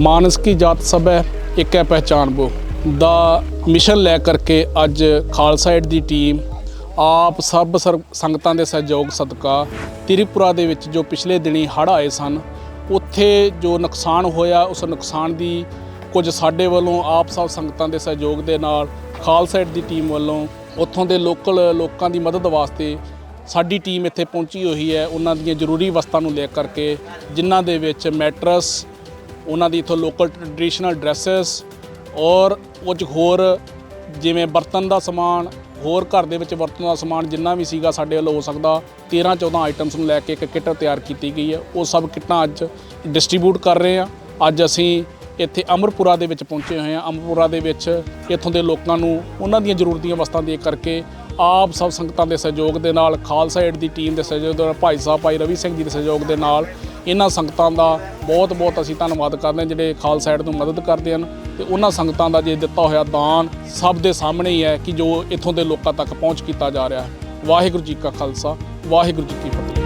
ਮਾਨਸ ਕੀ ਜਾਤ ਸਭ ਹੈ ਇੱਕ ਹੈ ਪਹਿਚਾਨ ਬੋ ਦਾ ਮਿਸ਼ਨ ਲੈ ਕਰਕੇ ਅੱਜ ਖਾਲਸਾ ਏਡ ਦੀ ਟੀਮ ਆਪ ਸਭ ਸਰ- ਸੰਗਤਾਂ ਦੇ ਸਹਿਯੋਗ ਸਦਕਾ ਤ੍ਰਿਪੁਰਾ ਦੇ ਵਿੱਚ ਜੋ ਪਿਛਲੇ ਦਿਨੀ ਹੜ੍ਹ ਆਏ ਸਨ, ਉੱਥੇ ਜੋ ਨੁਕਸਾਨ ਹੋਇਆ, ਉਸ ਨੁਕਸਾਨ ਦੀ ਕੁਝ ਸਾਡੇ ਵੱਲੋਂ ਆਪ ਸਭ ਸੰਗਤਾਂ ਦੇ ਸਹਿਯੋਗ ਦੇ ਨਾਲ ਖਾਲਸਾ ਏਡ ਦੀ ਟੀਮ ਵੱਲੋਂ ਉੱਥੋਂ ਦੇ ਲੋਕਲ ਲੋਕਾਂ ਦੀ ਮਦਦ ਵਾਸਤੇ ਸਾਡੀ ਟੀਮ ਇੱਥੇ ਪਹੁੰਚੀ ਹੋਈ ਹੈ। ਉਹਨਾਂ ਦੀਆਂ ਜ਼ਰੂਰੀ ਵਸਤਾਂ ਨੂੰ ਲੈ ਕਰਕੇ ਜਿਨ੍ਹਾਂ ਦੇ ਵਿੱਚ ਮੈਟਰਸ ਉਹਨਾਂ ਦੀ ਇਥੋਂ ਲੋਕਲ ਟ੍ਰੈਡੀਸ਼ਨਲ ਡਰੈਸਸ ਔਰ ਕੁਝ ਹੋਰ, ਜਿਵੇਂ ਬਰਤਨ ਦਾ ਸਮਾਨ, ਹੋਰ ਘਰ ਦੇ ਵਿੱਚ ਵਰਤਣ ਦਾ ਸਮਾਨ ਜਿੰਨਾ ਵੀ ਸੀਗਾ ਸਾਡੇ ਵੱਲੋਂ ਹੋ ਸਕਦਾ 13 14 ਆਈਟਮਸ ਨੂੰ ਲੈ ਕੇ ਇੱਕ ਕਿੱਟ ਤਿਆਰ ਕੀਤੀ ਗਈ ਹੈ। ਉਹ ਸਭ ਕਿੱਟਾਂ ਅੱਜ ਡਿਸਟ੍ਰੀਬਿਊਟ ਕਰ ਰਹੇ ਆ ਅੱਜ ਅਸੀਂ ਇੱਥੇ ਅਮਰਪੁਰਾ ਦੇ ਵਿੱਚ ਪਹੁੰਚੇ ਹੋਏ ਹਾਂ। ਅਮਰਪੁਰਾ ਦੇ ਵਿੱਚ ਇੱਥੋਂ ਦੇ ਲੋਕਾਂ ਨੂੰ ਉਹਨਾਂ ਦੀਆਂ ਜ਼ਰੂਰਤੀਆਂ ਵਸਤਾਂ ਦੇ ਕਰਕੇ ਆਪ ਸਭ ਸੰਗਤਾਂ ਦੇ ਸਹਿਯੋਗ ਦੇ ਨਾਲ, ਖਾਲਸਾ ਏਡ ਦੀ ਟੀਮ ਦੇ ਸਹਿਯੋਗ ਦੇ ਨਾਲ, ਭਾਈ ਸਾਹਿਬ, ਭਾਈ ਰਵੀ ਸਿੰਘ ਜੀ ਦੇ ਸਹਿਯੋਗ ਦੇ ਨਾਲ ਇਹਨਾਂ ਸੰਗਤਾਂ ਦਾ ਬਹੁਤ ਬਹੁਤ ਅਸੀਂ ਧੰਨਵਾਦ ਕਰਦੇ ਹਾਂ, ਜਿਹੜੇ ਖਾਲਸਾ ਏਡ ਨੂੰ ਮਦਦ ਕਰਦੇ ਹਨ ਤੇ ਉਹਨਾਂ ਸੰਗਤਾਂ ਦਾ ਜੇ ਦਿੱਤਾ ਹੋਇਆ ਦਾਨ ਸਭ ਦੇ ਸਾਹਮਣੇ ਹੀ ਹੈ ਕਿ ਜੋ ਇੱਥੋਂ ਦੇ ਲੋਕਾਂ ਤੱਕ ਪਹੁੰਚ ਕੀਤਾ ਜਾ ਰਿਹਾ ਹੈ। ਵਾਹਿਗੁਰੂ ਜੀ ਕਾ ਖਾਲਸਾ, ਵਾਹਿਗੁਰੂ ਜੀ ਕੀ ਫਤਿਹ।